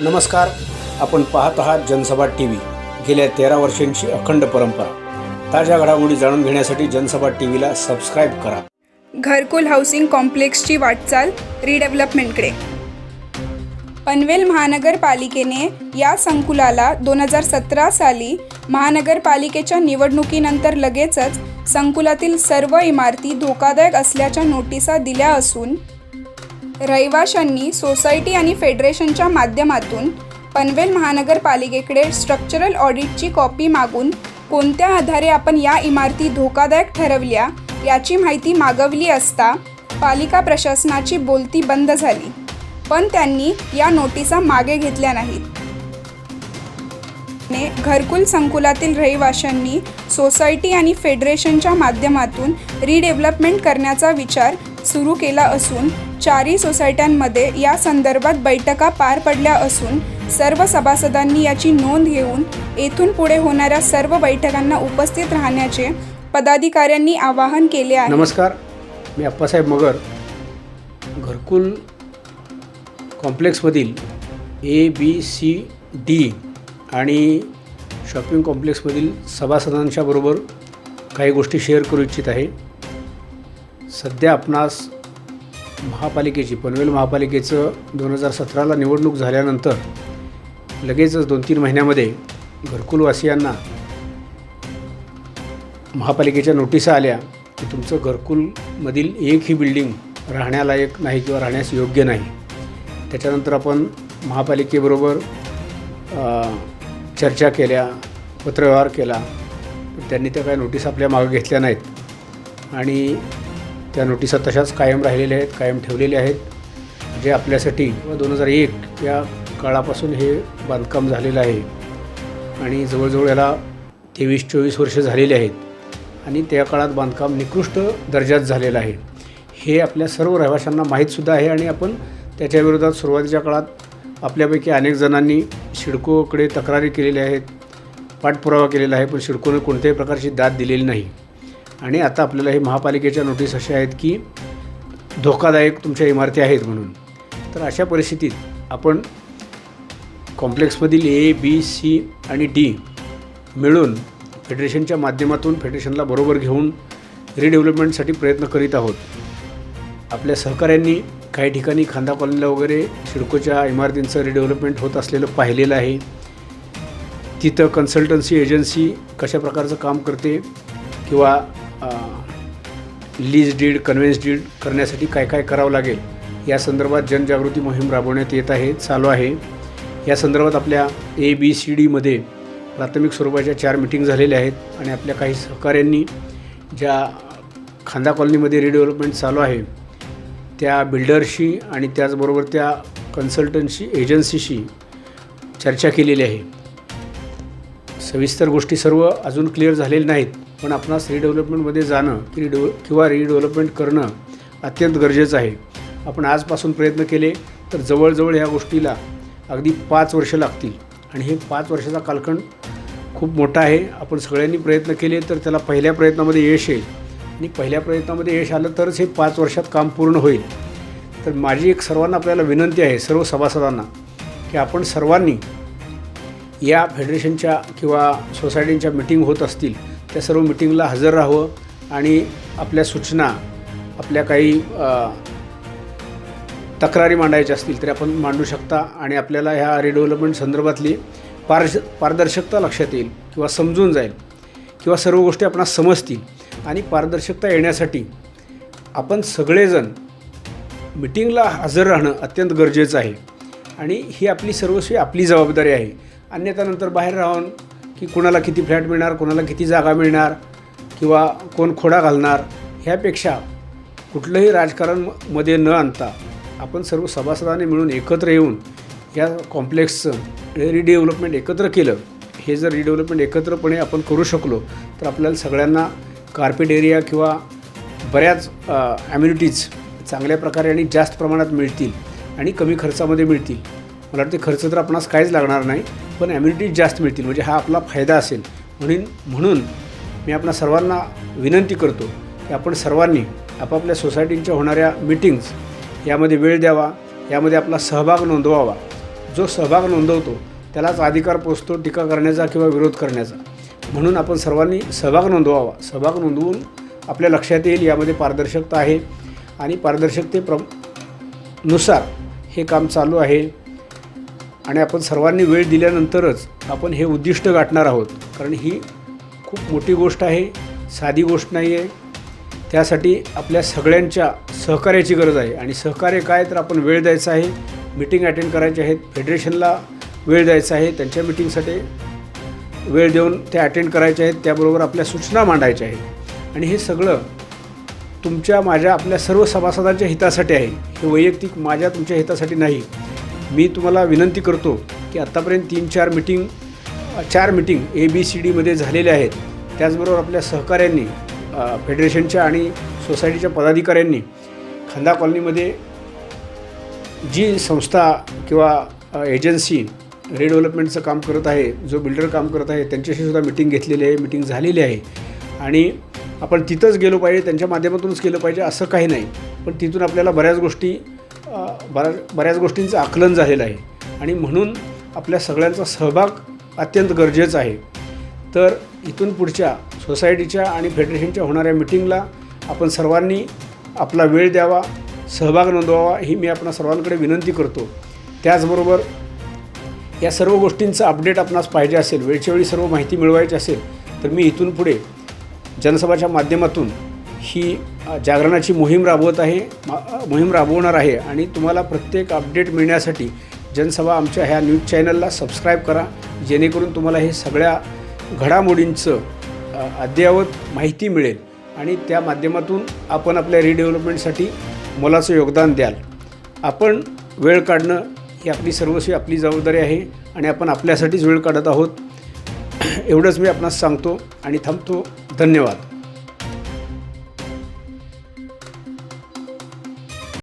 नमस्कार आपण पाहत आहात जनसभा टी व्ही गेल्या तेरा वर्षांची अखंड परंपरा. ताज्या घडामोडी जाणून घेण्यासाठी जनसभा टी व्हीला सबस्क्राईब करा. घरकुल हाऊसिंग कॉम्प्लेक्सची वाटचाल रिडेव्हलपमेंटकडे. पनवेल महानगरपालिकेने या संकुलाला दोन हजार सतरा साली महानगरपालिकेच्या निवडणुकीनंतर लगेचच संकुलातील सर्व इमारती धोकादायक असल्याच्या नोटिसा दिल्या असून रहिवाशांनी सोसायटी आणि फेडरेशनच्या माध्यमातून पनवेल महानगरपालिकेकडे स्ट्रक्चरल ऑडिटची कॉपी मागून कोणत्या आधारे आपण या इमारती धोकादायक ठरवल्या याची माहिती मागवली असता पालिका प्रशासनाची बोलती बंद झाली. पण त्यांनी या नोटिसा मागे घेतल्या नाहीत. ने घरकुल संकुलातील रहिवाशांनी सोसायटी आणि फेडरेशनच्या माध्यमातून रिडेव्हलपमेंट करण्याचा विचार सुरू केला असून चारही सोसायट्यांमध्ये या संदर्भात बैठका पार पडल्या असून सर्व सभासदांनी याची नोंद घेऊन येथून पुढे होणाऱ्या सर्व बैठकांना उपस्थित राहण्याचे पदाधिकाऱ्यांनी आवाहन केले आहे. नमस्कार मी अप्पासाहेब मगर. घरकुल कॉम्प्लेक्समधील ए बी सी डी आणि शॉपिंग कॉम्प्लेक्समधील सभासदांच्या बरोबर काही गोष्टी शेअर करू इच्छित आहे. सध्या आपणास महापालिकेची पनवेल महापालिकेचं दोन हजार सतराला निवडणूक झाल्यानंतर लगेचच दोन तीन महिन्यामध्ये घरकुलवासियांना महापालिकेच्या नोटिसा आल्या की तुमचं घरकुलमधील एक ही बिल्डिंग राहण्यालायक नाही किंवा राहण्यास योग्य नाही. त्याच्यानंतर आपण महापालिकेबरोबर चर्चा केल्या पत्रव्यवहार केला पण त्यांनी त्या काही नोटीस आपल्या मागं घेतल्या नाहीत. आणि त्या नोटिसा तशाच कायम राहिलेल्या आहेत कायम ठेवलेल्या आहेत. जे आपल्यासाठी दोन हजार एक या काळापासून हे बांधकाम झालेलं आहे. आणि जवळजवळ याला तेवीस चोवीस वर्ष झालेली आहेत. आणि त्या काळात बांधकाम निकृष्ट दर्जात झालेलं आहे. हे आपल्या सर्व रहिवाशांना माहीतसुद्धा आहे आणि आपण त्याच्याविरोधात सुरुवातीच्या काळात आपल्यापैकी अनेक जणांनी सिडकोकडे तक्रारी केलेल्या आहेत पाठपुरावा केलेला आहे पण सिडकोनं कोणत्याही प्रकारची दाद दिलेली नाही. आणि आता आपल्याला हे महापालिकेच्या नोटीस अशा आहेत की धोकादायक तुमच्या इमारती आहेत म्हणून. तर अशा परिस्थितीत आपण कॉम्प्लेक्समधील ए बी सी आणि डी मिळून फेडरेशनच्या माध्यमातून फेडरेशनला बरोबर घेऊन रिडेव्हलपमेंटसाठी प्रयत्न करीत आहोत. आपल्या सहकाऱ्यांनी काही ठिकाणी खांदा कॉलनीला वगैरे सिडकोच्या इमारतींचं रिडेव्हलपमेंट होत असलेलं पाहिलेलं आहे. तिथं कन्सल्टन्सी एजन्सी कशा प्रकारचं काम करते किंवा लीज डीड कन्व्हेन्स डीड करण्यासाठी काय काय करावं लागेल या संदर्भात जनजागृती मोहीम राबवण्यात येत आहे चालू आहे. या संदर्भात आपल्या ए बी सी डीमध्ये प्राथमिक स्वरूपाच्या चार मिटिंग झालेल्या आहेत आणि आपल्या काही सहकाऱ्यांनी ज्या खांदा कॉलनीमध्ये रिडेव्हलपमेंट चालू आहे त्या बिल्डरशी आणि त्याचबरोबर त्या कन्सल्टन्सी एजन्सीशी चर्चा केलेली आहे. सविस्तर गोष्टी सर्व अजून क्लिअर झालेल्या नाहीत पण आपणास रिडेव्हलपमेंटमध्ये जाणं की रिडेव किंवा रिडेव्हलपमेंट करणं अत्यंत गरजेचं आहे. आपण आजपासून प्रयत्न केले तर जवळजवळ ह्या गोष्टीला अगदी पाच वर्ष लागतील. आणि हे पाच वर्षाचा कालखंड खूप मोठा आहे. आपण सगळ्यांनी प्रयत्न केले तर त्याला पहिल्या प्रयत्नामध्ये यश येईल. आणि पहिल्या प्रयत्नामध्ये यश आलं तरच हे पाच वर्षात काम पूर्ण होईल. तर माझी एक सर्वांना आपल्याला विनंती आहे सर्व सभासदांना की आपण सर्वांनी या फेडरेशनच्या किंवा सोसायटींच्या मिटिंग होत असतील त्या सर्व मिटिंगला हजर राहावं आणि आपल्या सूचना आपल्या काही तक्रारी मांडायच्या असतील तरी आपण मांडू शकता आणि आपल्याला ह्या रिडेव्हलपमेंट संदर्भातली पारश पारदर्शकता लक्षात येईल किंवा समजून जाईल किंवा सर्व गोष्टी आपणास समजतील. आणि पारदर्शकता येण्यासाठी आपण सगळेजण मिटिंगला हजर राहणं अत्यंत गरजेचं आहे. आणि ही आपली सर्वस्वी आपली जबाबदारी आहे. अन्यथा नंतर बाहेर राहून की कोणाला किती फ्लॅट मिळणार कोणाला किती जागा मिळणार किंवा कोण खोडा घालणार ह्यापेक्षा कुठलंही राजकारण म- मध्ये न आणता आपण सर्व सभासदांनी मिळून एकत्र येऊन या कॉम्प्लेक्सचं रिडेव्हलपमेंट एकत्र केलं. हे जर रिडेव्हलपमेंट एकत्रपणे आपण करू शकलो तर आपल्याला सगळ्यांना कार्पेट एरिया किंवा बऱ्याच ॲम्युनिटीज चांगल्या प्रकारे आणि जास्त प्रमाणात मिळतील आणि कमी खर्चामध्ये मिळतील. मला वाटते खर्च तर आपणास काहीच लागणार नाही पण ॲम्युनिटीज जास्त मिळतील. म्हणजे हा आपला फायदा असेल. म्हणून म्हणून मी आपणा सर्वांना विनंती करतो की आपण सर्वांनी आपापल्या सोसायटींच्या होणाऱ्या मीटिंग्ज यामध्ये वेळ द्यावा. यामध्ये आपला सहभाग नोंदवावा. जो सहभाग नोंदवतो त्यालाच अधिकार पोचतो टीका करण्याचा किंवा विरोध करण्याचा. म्हणून आपण सर्वांनी सहभाग नोंदवावा. सहभाग नोंदवून आपल्या लक्षात येईल यामध्ये पारदर्शकता आहे. आणि पारदर्शकते प्रनुसार हे काम चालू आहे. आणि आपण सर्वांनी वेळ दिल्यानंतरच आपण हे उद्दिष्ट गाठणार आहोत. कारण ही खूप मोठी गोष्ट आहे. साधी गोष्ट नाही आहे त्यासाठी आपल्या सगळ्यांच्या सहकार्याची गरज आहे. आणि सहकार्य काय तर आपण वेळ द्यायचा आहे. मिटिंग अटेंड करायचे आहेत फेडरेशनला वेळ द्यायचा आहे. त्यांच्या मिटिंगसाठी वेळ देऊन ते अटेंड करायचे आहेत त्याबरोबर आपल्या सूचना मांडायच्या आहेत. आणि हे सगळं तुमच्या माझ्या आपल्या सर्व सभासदांच्या हितासाठी आहे. हे वैयक्तिक माझ्या तुमच्या हितासाठी नाही. मी तुम्हाला विनंती करतो की आत्तापर्यंत तीन चार मिटिंग चार मिटिंग ए बी सी डीमध्ये झालेल्या आहेत. त्याचबरोबर आपल्या सहकाऱ्यांनी फेडरेशनच्या आणि सोसायटीच्या पदाधिकाऱ्यांनी खंदा कॉलनीमध्ये जी संस्था किंवा एजन्सी रिडेव्हलपमेंटचं काम करत आहे जो बिल्डर काम करत आहे त्यांच्याशी सुद्धा मिटिंग घेतलेली आहे मिटिंग झालेली आहे. आणि आपण तिथंच गेलो पाहिजे त्यांच्या माध्यमातूनच केलं पाहिजे असं काही नाही. पण तिथून आपल्याला बऱ्याच गोष्टी बऱ्या बऱ्याच बऱ्याच गोष्टींचं आकलन झालेलं आहे. आणि म्हणून आपल्या सगळ्यांचा सहभाग अत्यंत गरजेचा आहे. तर इथून पुढच्या सोसायटीच्या आणि फेडरेशनच्या होणाऱ्या मिटिंगला आपण सर्वांनी आपला वेळ द्यावा सहभाग नोंदवावा ही मी आपणा सर्वांकडे विनंती करतो. त्याचबरोबर या सर्व गोष्टींचं अपडेट आपणास पाहिजे असेल वेळच्या वेळी सर्व माहिती मिळवायची असेल तर मी इथून पुढे जनसभाच्या माध्यमातून ही जागरणाची मोहीम राबवत आहे मा- मोहीम राबवणार आहे आणि तुम्हाला प्रत्येक अपडेट मिळण्यासाठी जनसभा आमच्या ह्या न्यूज चॅनलला सबस्क्राईब करा जेणेकरून तुम्हाला हे सगळ्या घडामोडींचं अद्ययावत माहिती मिळेल आणि त्या माध्यमातून आपण आपल्या रिडेव्हलपमेंटसाठी मोलाचं योगदान द्याल. आपण वेळ काढणं ही आपली सर्वस्वी आपली जबाबदारी आहे आणि आपण आपल्यासाठीच वेळ काढत आहोत. एवढंच मी आपणास सांगतो आणि थांबतो. धन्यवाद.